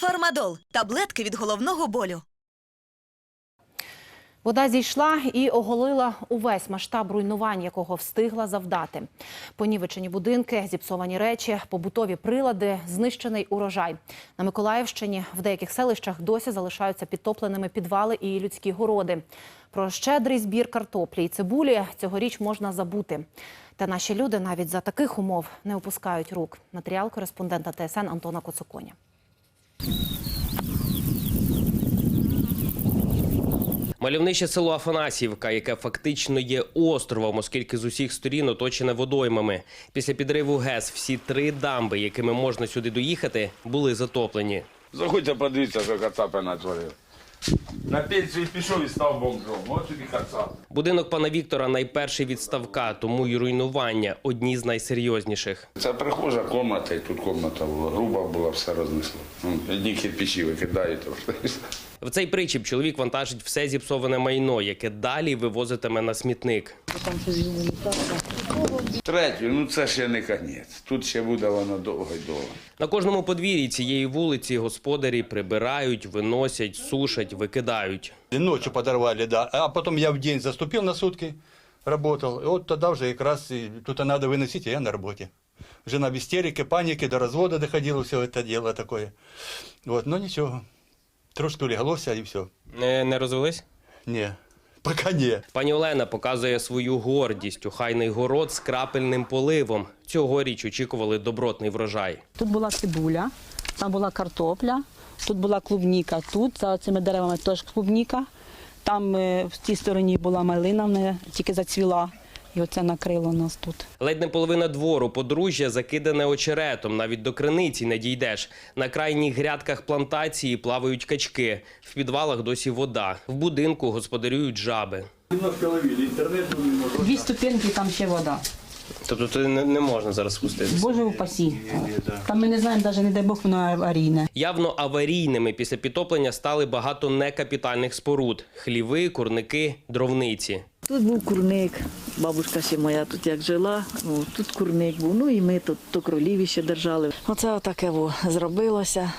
Фармадол таблетки від головного болю. Вода зійшла і оголила увесь масштаб руйнувань, якого встигла завдати. Понівечені будинки, зіпсовані речі, побутові прилади, знищений урожай. На Миколаївщині в деяких селищах досі залишаються підтопленими підвали і людські городи. Про щедрий збір картоплі і цибулі цьогоріч можна забути. Та наші люди навіть за таких умов не опускають рук. Матеріал кореспондента ТСН Антона Коцуконя. Мальовниче село Афанасівка, яке фактично є островом, оскільки з усіх сторін оточене водоймами. Після підриву ГЕС всі три дамби, якими можна сюди доїхати, були затоплені. Заходьте, подивіться, що Кацапи натворив. На пенсію пішов і став бомжом. От тобі Кацап. Будинок пана Віктора найперший від ставка, тому й руйнування одні з найсерйозніших. Це прихожа кімната, і тут кімната була. Груба була, все рознесло. Ну, Одні кирпичі викидають. все. В цей причіп чоловік вантажить все зіпсоване майно, яке далі вивозитиме на смітник. Третю, ну це ще не конець. Тут ще буде воно довго й довго. На кожному подвір'ї цієї вулиці господарі прибирають, виносять, сушать, викидають. И Ночью подорвали, да. А потом я в день заступил на сутки. И вот тогда уже как тут надо выносить, а я на работе. Жена в истерике, панике, до развода доходило все это дело такое. Вот, но ничего. Трошки улеглося и все. Не, не розвелись? Не, пока не. Пані Олена показує свою гордість. Охайний город з крапельним поливом. Цьогоріч очікували добротний врожай. Тут була цибуля, там була картопля, тут була клубніка, тут за цими деревами теж клубніка. Там е, в тій стороні була малина, вона тільки зацвіла. І оце накрило нас тут. Ледь не половина двору подружжя закидане очеретом. Навіть до криниці не дійдеш. На крайніх грядках плантації плавають качки. В підвалах досі вода. В будинку господарюють жаби. Дві ступеньки, там ще вода. Тобто туди не, не можна зараз спуститися. Боже упасі. Там ми не знаємо, навіть не дай Бог, воно аварійне. Явно аварійними після підтоплення стали багато некапітальних споруд: хліви, курники, дровниці. Тут був курник, бабушка ще моя тут як жила, о, тут курник був, ну і ми тут то кролів ще держали. Оце отаке во, зробилося,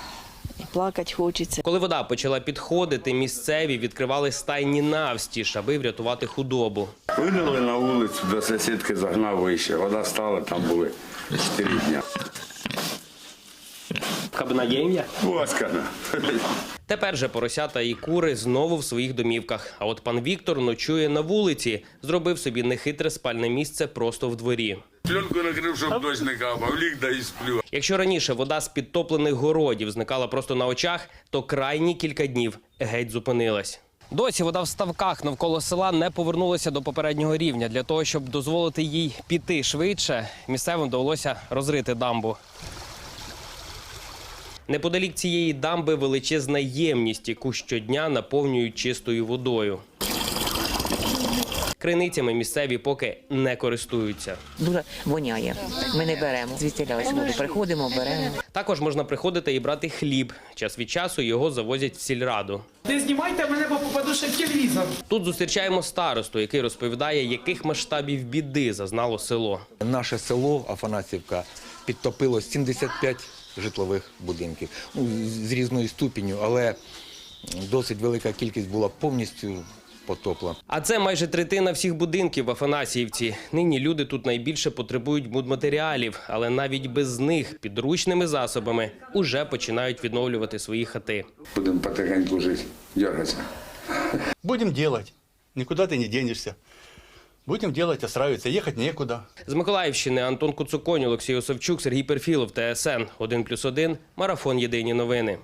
і плакати хочеться. Коли вода почала підходити, місцеві відкривали стайні навстіж, аби врятувати худобу. Видали на вулицю, до сусідки загнав вище. Вода стала, там були 4 дня. Кабина є ім'я? Воскана. Тепер же поросята і кури знову в своїх домівках. А от пан Віктор ночує на вулиці, зробив собі нехитре спальне місце просто в дворі. Пленку накрив, щоб дощ не капав, ліг да і сплю. Якщо раніше вода з підтоплених городів зникала просто на очах, то крайні кілька днів геть зупинилась. Досі вода в ставках навколо села не повернулася до попереднього рівня. Для того, щоб дозволити їй піти швидше, місцевим довелося розрити дамбу. Неподалік цієї дамби величезна ємність, яку щодня наповнюють чистою водою. Криницями місцеві поки не користуються. дуже воняє. Ми не беремо. Звідси воду приходимо, беремо. Також можна приходити і брати хліб. Час від часу його завозять в сільраду. Не знімайте мене, бо попаду ще в телевізор. Тут зустрічаємо старосту, який розповідає, яких масштабів біди зазнало село. Наше село Афанасівка підтопило 75 житлових будинків. Ну, з різною ступінню, але досить велика кількість була повністю потоплена. А це майже третина всіх будинків в Афанасіївці. Нині люди тут найбільше потребують будматеріалів, але навіть без них підручними засобами уже починають відновлювати свої хати. Будемо потихеньку жити, дергатися. Будем делать. Никуда ты не денешься. Будем делать, сраються Ехать нікуди З Миколаївщини Антон Куцуконь, Олексій Осовчук, Сергій Перфілов, ТСН 1+,1, Марафон Єдині новини.